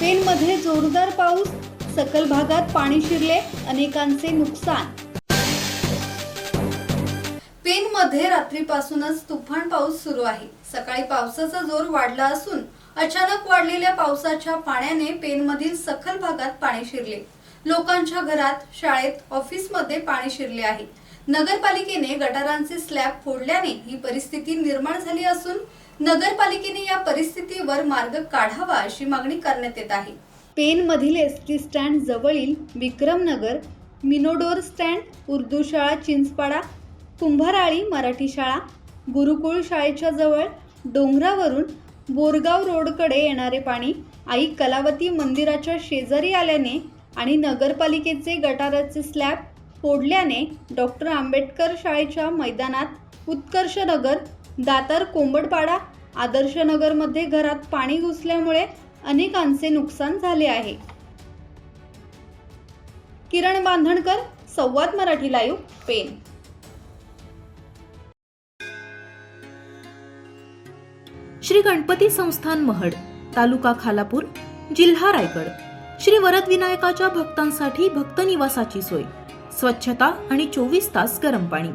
पेनमध्ये जोरदार पाऊस सकल भागात पाणी शिरले अनेकांचे नुकसान. पेनमध्ये रात्रीपासूनच तुफान पाऊस सुरू आहे. सकाळी पावसाचा जोर वाढला असून अचानक वाढलेल्या पावसाच्या पाण्याने पेनमधील सखल भागात पाणी शिरले. लोकांच्या घरात शाळेत ऑफिसमध्ये पाणी शिरले आहे. नगरपालिकेने गटारांचे स्लॅब फोडल्याने ही परिस्थिती निर्माण झाली असून नगरपालिकेने या परिस्थिती परिस्थितीवर मार्ग काढावा अशी मागणी करण्यात येत आहे. पेनमधील एस टी स्टँड जवळील विक्रमनगर मिनोडोर स्टँड उर्दू शाळा चिंचपाडा कुंभाराळी मराठी शाळा गुरुकुळ शाळेच्या जवळ डोंगरावरून बोरगाव रोडकडे येणारे पाणी आई कलावती मंदिराच्या शेजारी आल्याने आणि नगरपालिकेचे गटाराचे स्लॅब फोडल्याने डॉक्टर आंबेडकर शाळेच्या मैदानात उत्कर्षनगर दातार कोंबडपाडा आदर्शनगरमध्ये घरात पाणी घुसल्यामुळे अनेकांचे नुकसान झाले आहे. किरण बांधणकर संवाद मराठी लाईव्ह पेन श्री गणपती संस्थान महड तालुका खालापूर जिल्हा रायगड. श्री वरद विनायकाच्या भक्तांसाठी भक्त निवासाची सोय स्वच्छता आणि चोवीस तास गरम पाणी.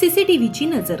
सीसीटीव्हीची नजर.